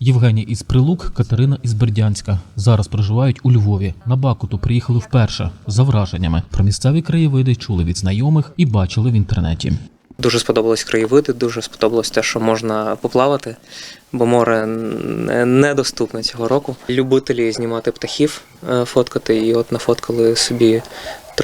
Євгеній із Прилук, Катерина із Бердянська. Зараз проживають у Львові. На Бакуту приїхали вперше за враженнями. Про місцеві краєвиди чули від знайомих і бачили в інтернеті. Дуже сподобались краєвиди, дуже сподобалось те, що можна поплавати, бо море недоступне цього року. Любителі знімати птахів, е, фоткати, і от нафоткали собі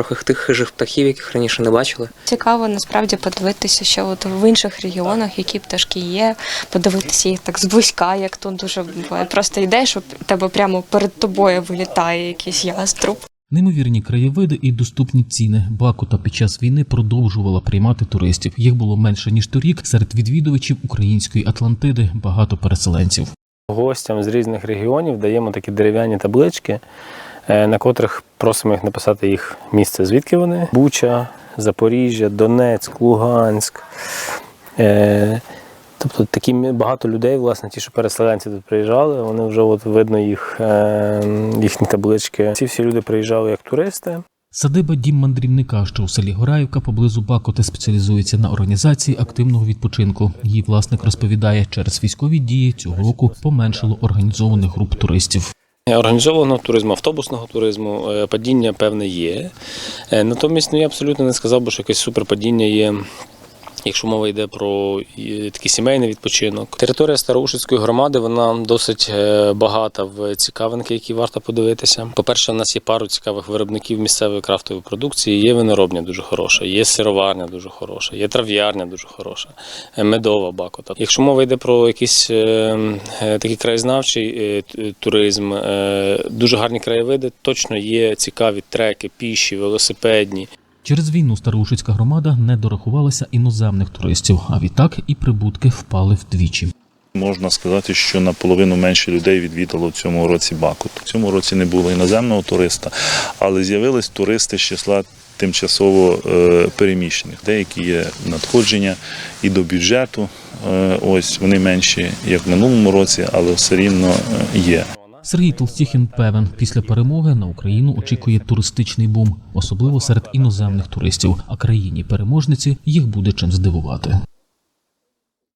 трохи тих хижих птахів, яких раніше не бачили. Цікаво насправді подивитися, що от в інших регіонах, які пташки є, подивитися їх так зблизька, як тут дуже буває. Просто йдеш, щоб тебе прямо перед тобою вилітає якийсь яструб. Неймовірні краєвиди і доступні ціни. Бакута під час війни продовжувала приймати туристів. Їх було менше ніж торік. Серед відвідувачів української Атлантиди багато переселенців. Гостям з різних регіонів даємо такі дерев'яні таблички, на котрих просимо їх написати їх місце, звідки вони. Буча, Запоріжжя, Донецьк, Луганськ. Е, Тобто такі багато людей, власне, ті, що переселенці тут приїжджали, вони вже от видно їх, е, їхні таблички. Ці всі люди приїжджали як туристи. Садиба дім мандрівника, що у селі Гораївка поблизу Бакоти спеціалізується на організації активного відпочинку. Її власник розповідає, через військові дії цього року поменшало організованих груп туристів. Організованого туризму, автобусного туризму е, падіння певне є. Е, Натомість ну, я абсолютно не сказав би, що якесь суперпадіння є. Якщо мова йде про такий сімейний відпочинок, територія Староушицької громади вона досить е, багата в цікавинки, які варто подивитися. По-перше, у нас є пару цікавих виробників місцевої крафтової продукції. Є виноробня дуже хороша, є сироварня дуже хороша, є трав'ярня дуже хороша, е, медова бакота. Якщо мова йде про якийсь е, такий краєзнавчий туризм, дуже гарні краєвиди, точно є цікаві треки, піші, велосипедні. Через війну Староушицька громада не дорахувалася іноземних туристів, а відтак і прибутки впали вдвічі. Можна сказати, що наполовину менше людей відвідало в цьому році Бакут. В цьому році не було іноземного туриста, але з'явились туристи з числа тимчасово е, переміщених. Деякі є надходження і до бюджету. Е, ось вони менші, як в минулому році, але все рівно е, є. Сергій Толстіхін певен, після перемоги на Україну очікує туристичний бум, особливо серед іноземних туристів. А країні переможниці їх буде чим здивувати.